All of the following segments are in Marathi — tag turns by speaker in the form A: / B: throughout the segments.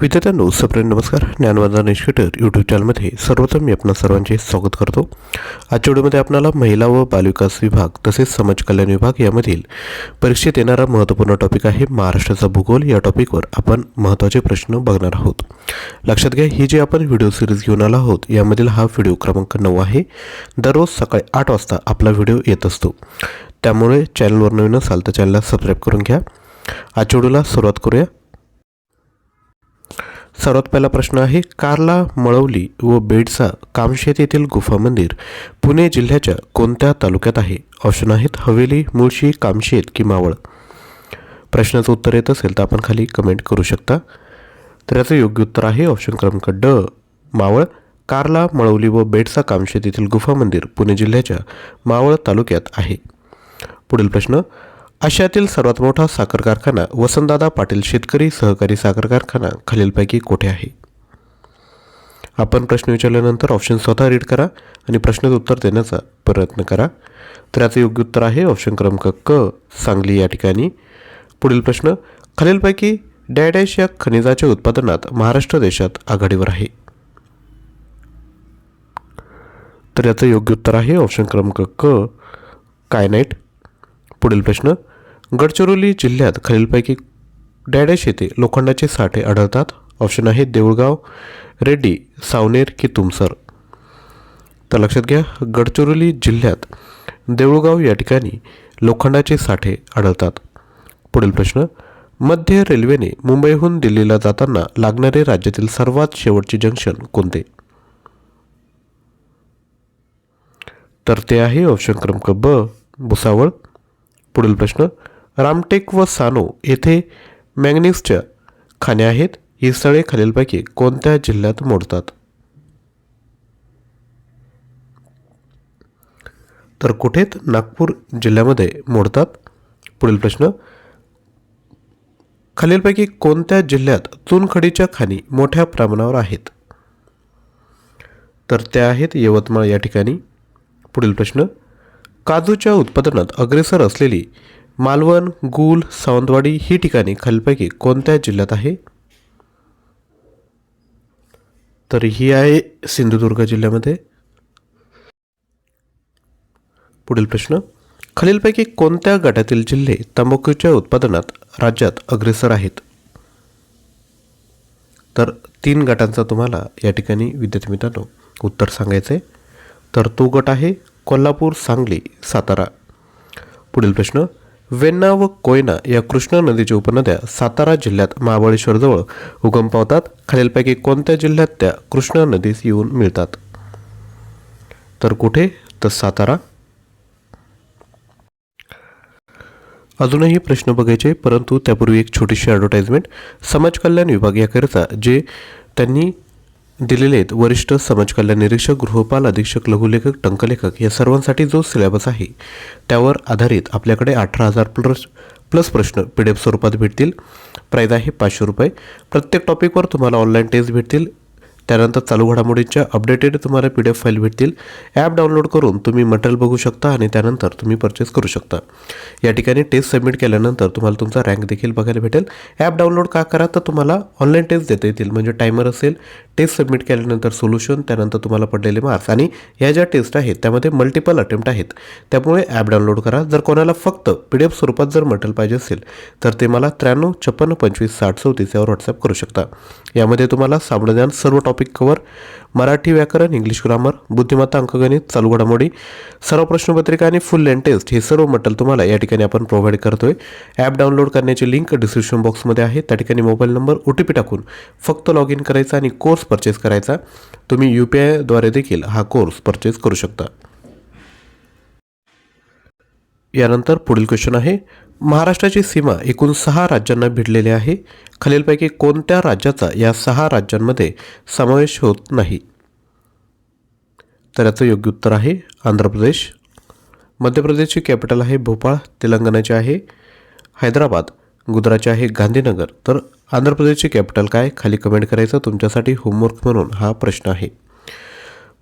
A: विद्यार्थ्यांनो सप्रेम नमस्कार. ज्ञानवर्धन निष्कटर यूट्यूब चॅनलमध्ये सर्वप्रथम मी आपणा सर्वांचे स्वागत करतो. आजच्या व्हिडिओमध्ये आपल्याला महिला व बालविकास विभाग तसेच समाज कल्याण विभाग यामधील परीक्षेत येणारा महत्त्वपूर्ण टॉपिक आहे महाराष्ट्राचा भूगोल. या टॉपिकवर आपण महत्त्वाचे प्रश्न बघणार आहोत. लक्षात घ्या ही जी आपण व्हिडिओ सिरीज घेऊन आला आहोत यामधील हा व्हिडिओ क्रमांक नऊ आहे. दररोज सकाळी आठ वाजता आपला व्हिडिओ येत असतो. त्यामुळे चॅनलवर नवीन असाल तर चॅनलला सबस्क्राईब करून घ्या. आजच्या व्हिडिओला सुरुवात करूया. सर्वात पहिला प्रश्न आहे कार्ला मळवली व बेडसा कामशेत येथील गुफा मंदिर पुणे जिल्ह्याच्या कोणत्या तालुक्यात आहे? ऑप्शन आहेत हवेली मुळशी कामशेत की मावळ? प्रश्नाचं उत्तर येत असेल तर आपण खाली कमेंट करू शकता. तर याचं योग्य उत्तर आहे ऑप्शन क्रमांक ड मावळ. कार्ला मळवली व बेडसा कामशेत येथील गुफा मंदिर पुणे जिल्ह्याच्या मावळ तालुक्यात आहे. पुढील प्रश्न आशियातील सर्वात मोठा साखर कारखाना वसंतदादा पाटील शेतकरी सहकारी साखर कारखाना खालीलपैकी कोठे आहे? आपण प्रश्न विचारल्यानंतर ऑप्शन स्वतः रीड करा आणि प्रश्नाचं उत्तर देण्याचा प्रयत्न करा. तर याचं योग्य उत्तर आहे ऑप्शन क्रमांक क सांगली या ठिकाणी. पुढील प्रश्न खालीलपैकी डॅडॅश या खनिजाच्या उत्पादनात महाराष्ट्र देशात आघाडीवर आहे. तर याचं योग्य उत्तर आहे ऑप्शन क्रमांक क कायनाईट पुढील प्रश्न गडचिरोली जिल्ह्यात खालीलपैकी डॅडॅश येथे लोखंडाचे साठे आढळतात. ऑप्शन आहे देऊळगाव रेड्डी सावनेर की तुमसर. तर लक्षात घ्या गडचिरोली जिल्ह्यात देऊळगाव या ठिकाणी लोखंडाचे साठे आढळतात. पुढील प्रश्न मध्य रेल्वेने मुंबईहून दिल्लीला जाताना लागणारे राज्यातील सर्वात शेवटचे जंक्शन कोणते? तर ते आहे ऑप्शन क्रमांक ब भुसावळ. पुढील प्रश्न रामटेक व सानो येथे मॅग्निक्सच्या खाण्या आहेत. ही स्थळे खालीलपैकी कोणत्या जिल्ह्यात मोडतात? तर कुठेत नागपूर जिल्ह्यामध्ये मोडतात? पुढील प्रश्न. खालीलपैकी कोणत्या जिल्ह्यात चुनखडीच्या खाणी मोठ्या प्रमाणावर आहेत? तर त्या आहेत यवतमाळ या ठिकाणी. पुढील प्रश्न. काजूच्या उत्पादनात अग्रेसर असलेली मालवण गुल सावंतवाडी ही ठिकाणे खालीलपैकी कोणत्या जिल्ह्यात आहे? तर ही आहे सिंधुदुर्ग जिल्ह्यामध्ये. पुढील प्रश्न. खालीलपैकी कोणत्या गटातील जिल्हे तंबाखूच्या उत्पादनात राज्यात अग्रेसर आहेत? तर तीन गटांचा तुम्हाला या ठिकाणी विद्यार्थी मित्रांनो उत्तर सांगायचं आहे तर तो गट आहे कोल्हापूर सांगली सातारा. पुढील प्रश्न. वेण्णा व कोयना या कृष्णा नदीच्या उपनद्या सातारा जिल्ह्यात महाबळेश्वरजवळ उगम पावतात. खालीलपैकी कोणत्या जिल्ह्यात त्या कृष्णा नदीस येऊन मिळतात? तर कुठे? तर सातारा. अजूनही प्रश्न बघायचे परंतु त्यापूर्वी एक छोटीशी ॲडव्हर्टाईजमेंट समाज कल्याण विभाग याकरिता जे त्यांनी दिलेले आहेत. वरिष्ठ समाज कल्याण निरीक्षक गृहपाल अधीक्षक लघुलेखक टंकलेखक या सर्वांसाठी जो सिलेबस आहे त्यावर आधारित आपल्याकडे अठरा हजार प्लस प्लस प्रश्न पी डी एफ स्वरूपात भेटतील. प्राईज आहे पाचशे रुपये. प्रत्येक टॉपिकवर तुम्हाला ऑनलाईन टेस्ट भेटतील. त्यानंतर चालू घडामोडींच्या अपडेटेड तुम्हाला पी डी एफ फाईल भेटतील. ॲप डाउनलोड करून तुम्ही मटेरियल बघू शकता आणि त्यानंतर तुम्ही परचेस करू शकता. या ठिकाणी टेस्ट सबमिट केल्यानंतर तुम्हाला तुमचा रँक देखील बघायला भेटेल. ॲप डाउनलोड का करा तर तुम्हाला ऑनलाईन टेस्ट देता येतील. म्हणजे टायमर असेल टेस्ट सबमिट केल्यानंतर सोल्युशन त्यानंतर तुम्हाला पडलेले मार्क्स आणि ह्या ज्या टेस्ट आहेत त्यामध्ये मल्टिपल अटेम्प्ट आहेत. त्यामुळे ॲप डाउनलोड करा. जर कोणाला फक्त पी डी एफ स्वरूपात जर मटेरियल पाहिजे असेल तर ते मला त्र्याण्णव छप्पन्न पंचवीस साठ चौतीस यावर व्हॉट्सअप करू शकता. यामध्ये तुम्हाला सामान्यज्ञान सर्व टॉपिक कवर मराठी व्याकरण इंग्लिश ग्रामर बुद्धिमत्ता अंकगणित चालू घडामोडी सर्व प्रश्नपत्रिका आणि फुल लेन टेस्ट हे सर्व मटेरियल तुम्हाला या ठिकाणी आपण प्रोव्हाइड करतोय. ॲप डाउनलोड करण्याची लिंक डिस्क्रिप्शन बॉक्समध्ये आहे. त्या ठिकाणी mobile number O T P टाकून फक्त लॉग इन करायचा आणि कोर्स परचेस करायचा तुम्ही यू पी आयद्वारे देखील हा कोर्स परचेस करू शकता. यानंतर पुढील क्वेश्चन आहे महाराष्ट्राची सीमा एकूण सहा राज्यांना भिडलेली आहे. खालीलपैकी कोणत्या राज्याचा या सहा राज्यांमध्ये समावेश होत नाही? तर याचं योग्य उत्तर आहे आंध्र प्रदेश. मध्य प्रदेशची कॅपिटल आहे भोपाळ तेलंगणाची आहे. हैदराबाद गुजरातचे आहे गांधीनगर. तर आंध्र प्रदेशची कॅपिटल काय? खाली कमेंट करायचं. तुमच्यासाठी होमवर्क म्हणून हा प्रश्न आहे.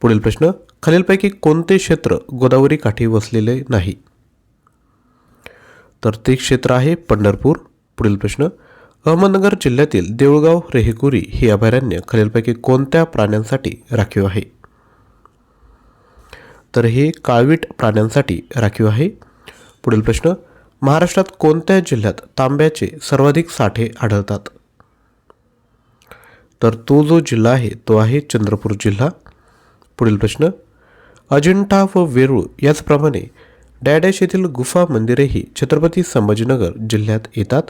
A: पुढील प्रश्न खालीलपैकी कोणते क्षेत्र गोदावरी काठी वसलेले नाही? तर ते क्षेत्र आहे पंढरपूर. पुढील प्रश्न अहमदनगर जिल्ह्यातील देऊळगाव रेहेकुरी हे अभयारण्य खालीलपैकी कोणत्या प्राण्यांसाठी राखीव आहे? तर हे काळवीट प्राण्यांसाठी राखीव आहे. पुढील प्रश्न महाराष्ट्रात कोणत्या जिल्ह्यात तांब्याचे सर्वाधिक साठे आढळतात? तर तो जो जिल्हा आहे तो आहे चंद्रपूर जिल्हा. पुढील प्रश्न अजिंठा व वेरूळ याचप्रमाणे डॅडॅश येथील गुफा मंदिरेही छत्रपती संभाजीनगर जिल्ह्यात येतात.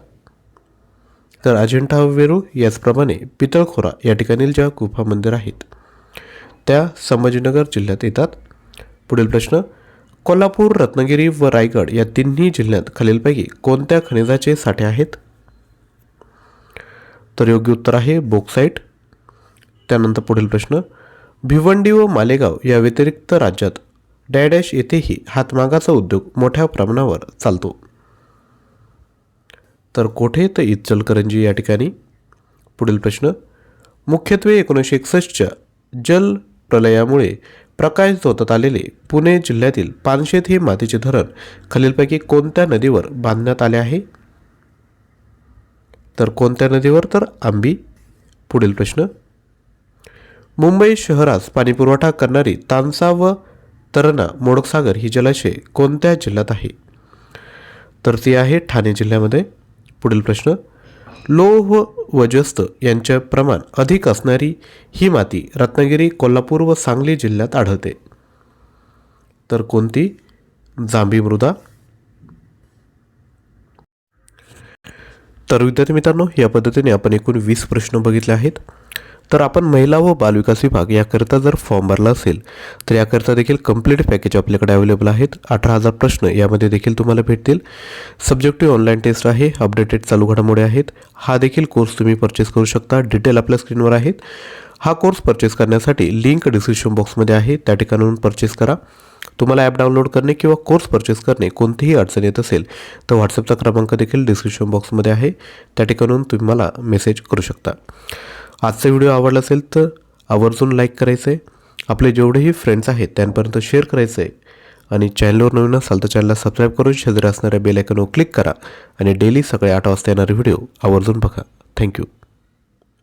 A: तर अजिंठा व वेरूळ याचप्रमाणे पितळखोरा या ठिकाणी ज्या गुफा मंदिर आहेत त्या संभाजीनगर जिल्ह्यात येतात. पुढील प्रश्न कोल्हापूर रत्नागिरी व रायगड या तिन्ही जिल्ह्यात खालीलपैकी कोणत्या खनिजाचे साठे आहेत? तर योग्य उत्तर आहे बोक्साईट त्यानंतर पुढील प्रश्न भिवंडी व मालेगाव या व्यतिरिक्त राज्यात डॅडॅश येथेही हातमागाचा उद्योग मोठ्या प्रमाणावर चालतो. तर कोठे तर इचलकरंजी या ठिकाणी? पुढील प्रश्न मुख्यत्वे एकोणीसशे एकसष्टच्या जल प्रलयामुळे प्रकाश झोतात आलेले पुणे जिल्ह्यातील पानशेत हे मातीचे धरण खालीलपैकी कोणत्या नदीवर बांधण्यात आले आहे? तर कोणत्या नदीवर? तर आंबी. पुढील प्रश्न. मुंबई शहरास पाणीपुरवठा करणारी तानसा व तरणा मोडकसागर ही जलाशय कोणत्या जिल्ह्यात आहे? तर ती आहे ठाणे जिल्ह्यामध्ये. पुढील प्रश्न. लोह व जस्त यांचे प्रमाण अधिक असणारी ही माती रत्नागिरी कोल्हापूर व सांगली जिल्ह्यात आढळते. तर कोणती? जांभी मृदा. तर विद्यार्थी मित्रांनो या पद्धतीने आपण एकूण वीस प्रश्न बघितले आहेत. तर आपण महिला व बालविकास विभाग याकरिता जर फॉर्म भरला असेल तर याकरिता देखील कंप्लीट पॅकेज आपल्याकडे अवेलेबल आहेत. अठरा हजार प्रश्न यामध्ये देखील तुम्हाला भेटतील. सब्जेक्टिव्ह ऑनलाईन टेस्ट आहे अपडेटेड चालू घडामोडी आहेत. हा देखील कोर्स तुम्ही परचेस करू शकता. डिटेल आपल्या स्क्रीनवर आहेत. हा कोर्स परचेस करण्यासाठी लिंक डिस्क्रिप्शन बॉक्समध्ये आहे. त्या ठिकाणाहून परचेस करा. तुम्हाला ॲप डाउनलोड करणे किंवा कोर्स परचेस करणे कोणतीही अडचण येत असेल तर व्हॉट्सअपचा क्रमांक देखील डिस्क्रिप्शन बॉक्समध्ये आहे. त्या ठिकाणून तुम्ही मला मेसेज करू शकता. आजचा व्हिडिओ आवडला असेल तर आवर्जून लाईक करायचं आहे आपले जेवढेही फ्रेंड्स आहेत त्यांपर्यंत शेअर करायचं आहे आणि चॅनलवर नवीन असाल तर चॅनलला सबस्क्राईब करून शेजारी असणाऱ्या बेल आयकनवर क्लिक करा. आणि डेली सकाळी आठ वाजता येणारे व्हिडिओ आवर्जून बघा. थँक्यू